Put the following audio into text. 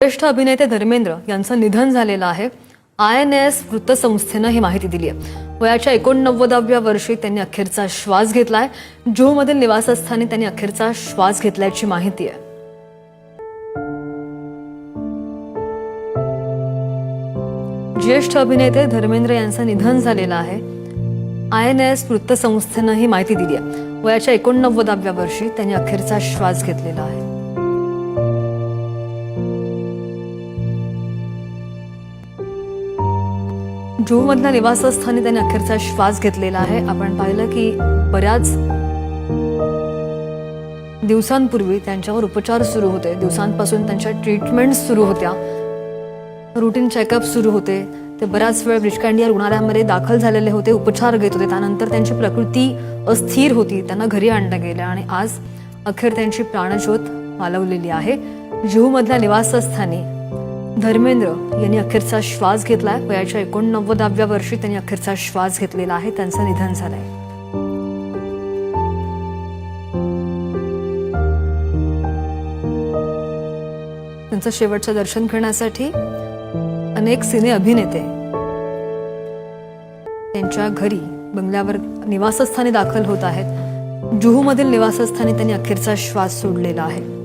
ज्येष्ठ अभिनेते धर्मेंद्र यांचं निधन झालेलं आहे. आय एन एस वृत्तसंस्थेनं ही माहिती दिली आहे वयाच्या एकोणनव्वदाव्या वर्षी त्यांनी अखेरचा श्वास घेतलाय. जुहूमधील निवासस्थानी त्यांनी अखेरचा श्वास घेतल्याची माहिती आहे. ज्येष्ठ अभिनेते धर्मेंद्र यांचं निधन झालेलं आहे. आय एन एस वृत्तसंस्थेनं ही माहिती दिली आहे वयाच्या एकोणनव्वदाव्या वर्षी त्यांनी अखेरचा श्वास घेतलेला आहे. जुहूमधल्या निवासस्थानी त्यांनी अखेरचा श्वास घेतलेला आहे. आपण पाहिलं की बऱ्याच दिवसांपूर्वी त्यांच्यावर उपचार सुरू होते. दिवसांपासून त्यांच्या ट्रीटमेंट सुरू होत्या. रुटीन चेकअप सुरू होते. ते बराच वेळ ब्रिजकांडिया रुग्णालयामध्ये दाखल झालेले होते उपचार घेत होते. त्यानंतर त्यांची प्रकृती अस्थिर होती. त्यांना घरी आणलं गेलं आणि आज अखेर त्यांची प्राणज्योत मालवलेली आहे. जुहूमधल्या निवासस्थानी धर्मेंद्र यांनी अखेरचा श्वास घेतलाय. वयाच्या एकोणनव्वदाव्या वर्षी त्यांनी अखेरचा श्वास घेतलेला आहे. त्यांचं निधन झालंय. त्यांचं शेवटचं दर्शन करण्यासाठी अनेक सिने अभिनेते त्यांच्या घरी बंगल्यावर निवासस्थानी दाखल होत आहेत. जुहूमधील निवासस्थानी त्यांनी अखेरचा श्वास सोडलेला आहे.